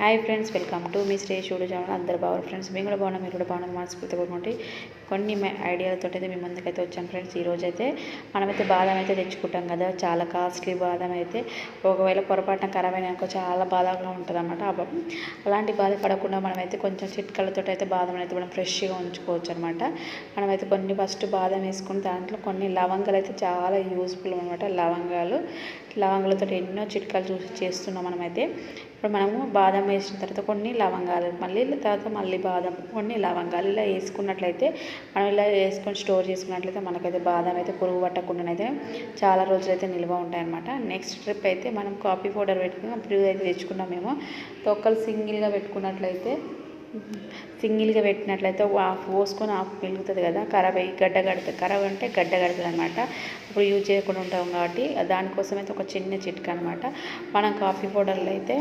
Hi friends welcome to మీ శ్రీ చూడు channel అందరు బాగున్నారు ఫ్రెండ్స్ మేము కూడా బాగున్నాం మీరు కూడా బాగున్నాం. మనస్ఫూర్తి కోరుకుంటే కొన్ని ఐడియాలతో అయితే మీ ముందుకైతే వచ్చాం ఫ్రెండ్స్ ఈరోజు అయితే మనమైతే బాదం అయితే తెచ్చుకుంటాం కదా. చాలా కాస్ట్లీ బాదం అయితే. ఒకవేళ పొరపాటున ఖరాబ్ అయినాక చాలా బాధగా ఉంటుంది అనమాట అలాంటి బాధ పడకుండా మనమైతే కొంచెం చిట్కలతో అయితే బాదం అయితే మనం ఫ్రెష్గా ఉంచుకోవచ్చు అనమాట మనమైతే కొన్ని ఫస్ట్ బాదం వేసుకుని దాంట్లో కొన్ని లవంగాలు అయితే చాలా యూస్ఫుల్ అనమాట లవంగాలు లవంగాలతో ఎన్నో చిట్కాలు చూసి చేస్తున్నాం మనమైతే. ఇప్పుడు మనము బాదం వేసిన తర్వాత కొన్ని లవంగాలు మళ్ళీ తర్వాత మళ్ళీ బాదం కొన్ని లవంగాలు ఇలా వేసుకున్నట్లయితే మనం ఇలా వేసుకొని స్టోర్ చేసుకున్నట్లయితే మనకైతే బాదం అయితే పురుగు పట్టకుండానైతే చాలా రోజులు అయితే నిల్వ ఉంటాయి అనమాట నెక్స్ట్ ట్రిప్ అయితే మనం కాఫీ పౌడర్ పెట్టుకుని అప్పుడు అయితే తెచ్చుకున్నాం మేము. తొక్కలు సింగిల్గా పెట్టుకున్నట్లయితే సింగిల్గా పెట్టినట్లయితే ఆఫ్ పోసుకొని ఆఫ్ మిలుగుతుంది కదా ఖరాబ్ అయ్యి గడ్డ కడుతుంది. ఖరాబ్ అంటే గడ్డ కడుతుంది అనమాట ఇప్పుడు యూజ్ చేయకుండా ఉంటాం కాబట్టి దానికోసం అయితే ఒక చిన్న చిట్కా అనమాట మనం కాఫీ పౌడర్లో అయితే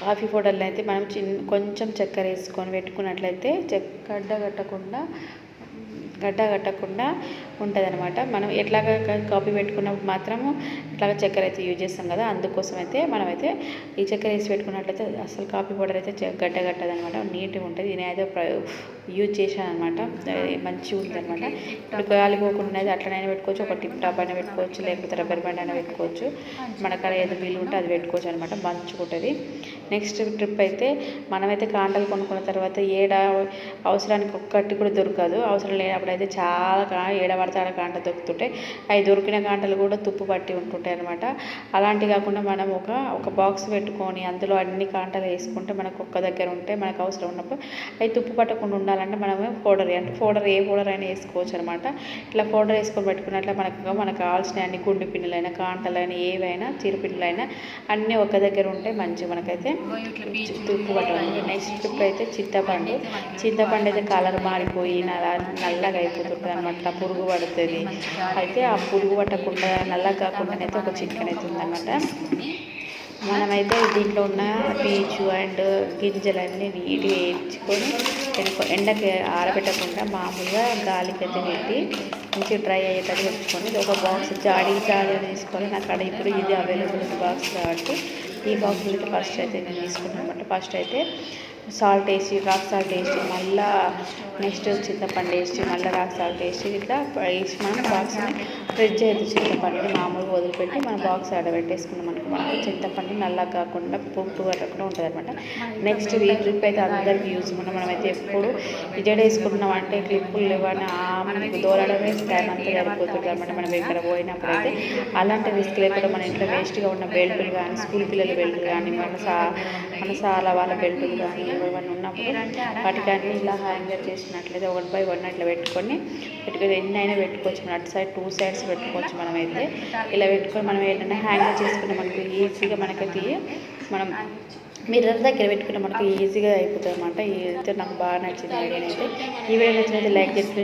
కాఫీ పౌడర్లో అయితే మనం చిన్న కొంచెం చక్కెర వేసుకొని పెట్టుకున్నట్లయితే గడ్డ కట్టకుండా గడ్డ కట్టకుండా ఉంటుంది అనమాట మనం ఎట్లాగా కాఫీ పెట్టుకున్నప్పుడు మాత్రము ఇట్లాగ చక్కెర అయితే యూజ్ చేస్తాం కదా అందుకోసం అయితే మనమైతే ఈ చక్కెర వేసి పెట్టుకున్నట్లయితే అసలు కాఫీ పౌడర్ అయితే గడ్డ కట్టదు అనమాట నీట్గా ఉంటుంది. నేనైతే యూజ్ చేశాను అనమాట మంచిగా ఉంటుంది అనమాట ఇప్పుడు గాలి పోకుండా అయితే అట్లనైనా పెట్టుకోవచ్చు. ఒక టిప్ టాప్ అయినా పెట్టుకోవచ్చు. లేకపోతే రబ్బర్ బ్యాండ్ అయినా పెట్టుకోవచ్చు. మన కాడ ఏదో బిల్లు ఉంటే అది పెట్టుకోవచ్చు అనమాట మంచిగా ఉంటుంది. నెక్స్ట్ ట్రిప్ అయితే మనమైతే కాంటలు కొనుక్కున్న తర్వాత ఏడా అవసరానికి ఒక్కటి కూడా దొరకదు. అవసరం లేనప్పుడు అయితే చాలా కా పడితే ఆడ కాంట దొరుకుతుంటాయి అవి దొరికిన కాంటలు కూడా తుప్పు పట్టి ఉంటుంటాయి అనమాట అలాంటివి కాకుండా మనం ఒక ఒక బాక్స్ పెట్టుకొని అందులో అన్ని కాంటలు వేసుకుంటే మనకు ఒక్క దగ్గర ఉంటే మనకు అవసరం ఉన్నప్పుడు అవి తుప్పు పట్టకుండా ఉండాలంటే మనమే పౌడర్ అంటే పౌడర్ ఏ పౌడర్ అయినా వేసుకోవచ్చు అనమాట ఇట్లా పౌడర్ వేసుకొని పెట్టుకున్నట్లే మనకు మనకు కావాల్సిన అన్ని గుండు పిన్నులైనా కాంటలైనా ఏవైనా చిరుపిన్నులైనా అన్నీ ఒక దగ్గర ఉంటే మంచిగా మనకైతే తుప్పు పట్టడం నెక్స్ట్ ట్రిప్ అయితే చింతపండు. చింతపండు అయితే కలర్ మారిపోయి నల్ల నల్లగా అయిపోతుంటుంది అనమాట పురుగు పడుతుంది. అయితే ఆ పురుగు పట్టకుండా నల్లగా కాకుండా అయితే ఒక చికెన్ అవుతుంది ఉందన్నమాట. మనమైతే దీంట్లో ఉన్న పీచు అండ్ గింజలన్నీ నీట్గా వేయించుకొని ఎండకి ఆరబెట్టకుండా మామూలుగా గాలికి అయితే పెట్టి మంచిగా డ్రై అయ్యేటట్టు పెట్టుకొని ఒక బాక్స్ జాడి జాడీ తీసుకోవాలి నాకు అక్కడ ఇప్పుడు ఇది అవైలబుల్ బాక్స్ కాబట్టి ఈ బాక్స్ అయితే ఫస్ట్ అయితే నేను తీసుకున్నాను అనమాట ఫస్ట్ అయితే సాల్ట్ వేసి రాక్ సాల్ట్ వేసి మళ్ళీ నెక్స్ట్ చింతపండు వేసి మళ్ళీ రాక్ సాల్ట్ వేసి ఇట్లా వేసి మనం బాక్స్ని ఫ్రిడ్జ్ అయితే చింతపండుని మామూలుగా వదిలిపెట్టి మన బాక్స్ ఆడబెట్టేసుకున్నాం అనుకో మనకు చింతపండు నల్లగా కాకుండా పుప్పు కట్టకుండా ఉంటుంది అనమాట నెక్స్ట్ ఈ ట్రిప్ అయితే అందరికీ యూజ్ మనం మనమైతే ఎప్పుడు ఇజడ వేసుకుంటున్నాం అంటే క్లిప్పులు లేవని మనకి దూరడమే టైం అంతా సరిపోతుంది అనమాట మనం ఎక్కడ పోయినప్పుడు అయితే అలాంటి రిస్క్ లేకుండా మన ఇంట్లో వేస్ట్గా ఉన్న బెల్టులు కానీ స్కూల్ పిల్లల బెల్టులు కానీ మన సా మన సాల వాళ్ళ బెల్టులు కానీ ఏమైనా ఉన్నప్పుడు వాటికి అన్ని ఇలా హ్యాంగర్ చేసినట్లయితే ఒకటి బై వన్ అట్లా పెట్టుకొని పెట్టుకొని ఎన్ని అయినా పెట్టుకోవచ్చు. మన అటు సైడ్ టూ సైడ్స్ పెట్టుకోవచ్చు మనమైతే. ఇలా పెట్టుకొని మనం ఏంటంటే హ్యాంగర్ చేసుకుంటే మనకి ఈజీగా మనకైతే మనం మిర్రర్ దగ్గర పెట్టుకుంటే మనకి ఈజీగా అయిపోతుంది అనమాట ఇది నాకు బాగా నచ్చింది. అయితే ఈ వీడియో నచ్చినైతే లైక్ చేసి